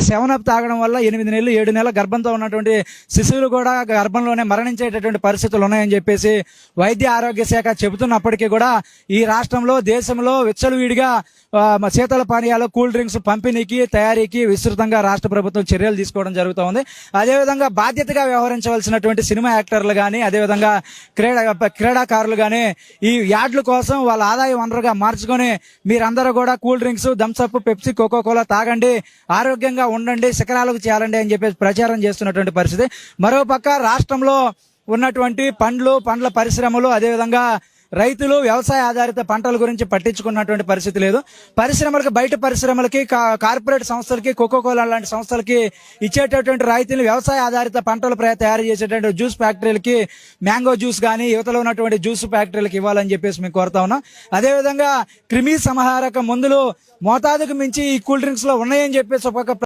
Seven up తాగడం వల్ల ఎనిమిది నెలలు ఏడు నెలల గర్భంతో ఉన్నటువంటి శిశువులు కూడా గర్భంలోనే మరణించేటటువంటి పరిస్థితులు ఉన్నాయని చెప్పేసి వైద్య ఆరోగ్య శాఖ చెబుతున్నప్పటికీ కూడా ఈ రాష్ట్రంలో దేశంలో విచ్చలవిడిగా శీతల పానీయాలు కూల్ డ్రింక్స్ పంపిణీకి తయారీకి విస్తృతంగా రాష్ట్ర ప్రభుత్వం చర్యలు తీసుకోవడం జరుగుతూ ఉంది. అదేవిధంగా బాధ్యతగా వ్యవహరించవలసినటువంటి సినిమా యాక్టర్లు కానీ అదేవిధంగా క్రీడా క్రీడాకారులు కానీ ఈ యాడ్ల కోసం వాళ్ళ ఆదాయ వనరుగా మార్చుకొని మీరందరూ కూడా cool drinks Thums Up Pepsi Coca Cola తాగండి. ఆరోగ్యంగా ఉండండి శిఖరాలకు చేయాలండి అని చెప్పేసి ప్రచారం చేస్తున్నటువంటి పరిస్థితి. మరోపక్క రాష్ట్రంలో ఉన్నటువంటి పండ్లు పండ్ల పరిశ్రమలు అదేవిధంగా రైతులు వ్యవసాయ ఆధారిత పంటల గురించి పట్టించుకున్నటువంటి పరిస్థితి లేదు. పరిశ్రమలకు బయట పరిశ్రమలకి కార్పొరేట్ సంస్థలకి కోకో కోలా లాంటి సంస్థలకి ఇచ్చేటటువంటి రాయితీలు వ్యవసాయ ఆధారిత పంటలు తయారు చేసేటువంటి జ్యూస్ ఫ్యాక్టరీలకి మ్యాంగో జ్యూస్ కానీ యువతలో ఉన్నటువంటి జ్యూస్ ఫ్యాక్టరీలకు ఇవ్వాలని చెప్పేసి మేము కోరుతా ఉన్నాం. అదేవిధంగా క్రిమి సంహారక మందులు మోతాదుకు మించి ఈ కూల్ డ్రింక్స్లో ఉన్నాయని చెప్పేసి ఒక